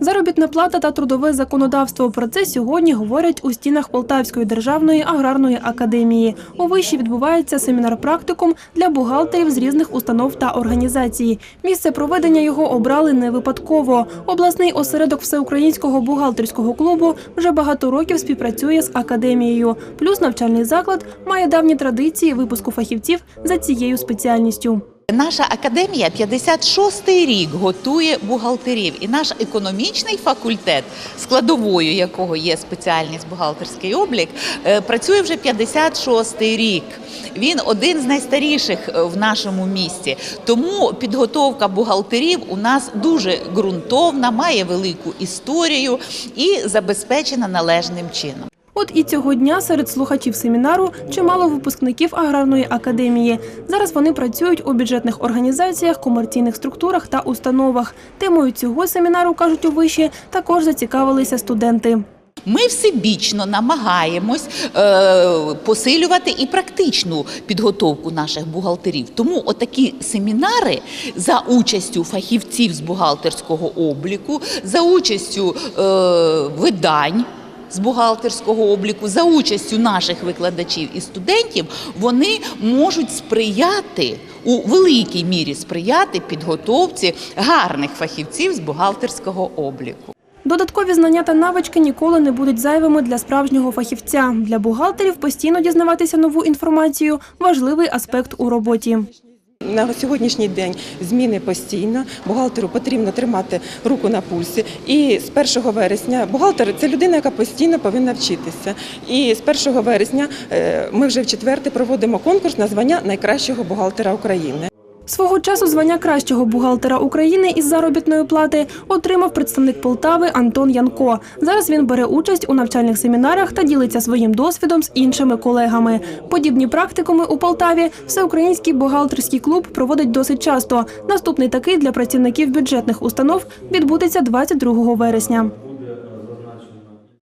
Заробітна плата та трудове законодавство. Про це сьогодні говорять у стінах Полтавської державної аграрної академії. У виші відбувається семінар-практикум для бухгалтерів з різних установ та організацій. Місце проведення його обрали не випадково. Обласний осередок всеукраїнського бухгалтерського клубу вже багато років співпрацює з академією. Плюс навчальний заклад має давні традиції випуску фахівців за цією спеціальністю. Наша академія 56-й рік готує бухгалтерів, і наш економічний факультет, складовою якого є спеціальність бухгалтерський облік, е, працює вже 56-й рік. Він один з найстаріших е, в нашому місті. Тому підготовка бухгалтерів у нас дуже ґрунтовна, має велику історію і забезпечена належним чином. От і цього дня серед слухачів семінару чимало випускників аграрної академії. Зараз вони працюють у бюджетних організаціях, комерційних структурах та установах. Темою цього семінару кажуть у виші також зацікавилися студенти. Ми всебічно намагаємось е, посилювати і практичну підготовку наших бухгалтерів. Тому отакі семінари за участю фахівців з бухгалтерського обліку, за участю е, видань. З бухгалтерського обліку за участю наших викладачів і студентів вони можуть сприяти у великій мірі сприяти підготовці гарних фахівців з бухгалтерського обліку. Додаткові знання та навички ніколи не будуть зайвими для справжнього фахівця. Для бухгалтерів постійно дізнаватися нову інформацію важливий аспект у роботі. На сьогоднішній день зміни постійно. Бухгалтеру потрібно тримати руку на пульсі. І з 1 вересня бухгалтер це людина, яка постійно повинна вчитися. І з 1 вересня е, ми вже в четверте проводимо конкурс на звання найкращого бухгалтера України. Свого часу звання кращого бухгалтера України із заробітної плати отримав представник Полтави Антон Янко. Зараз він бере участь у навчальних семінарах та ділиться своїм досвідом з іншими колегами. Подібні практикуми у Полтаві всеукраїнський бухгалтерський клуб проводить досить часто. Наступний такий для працівників бюджетних установ відбудеться 22 вересня.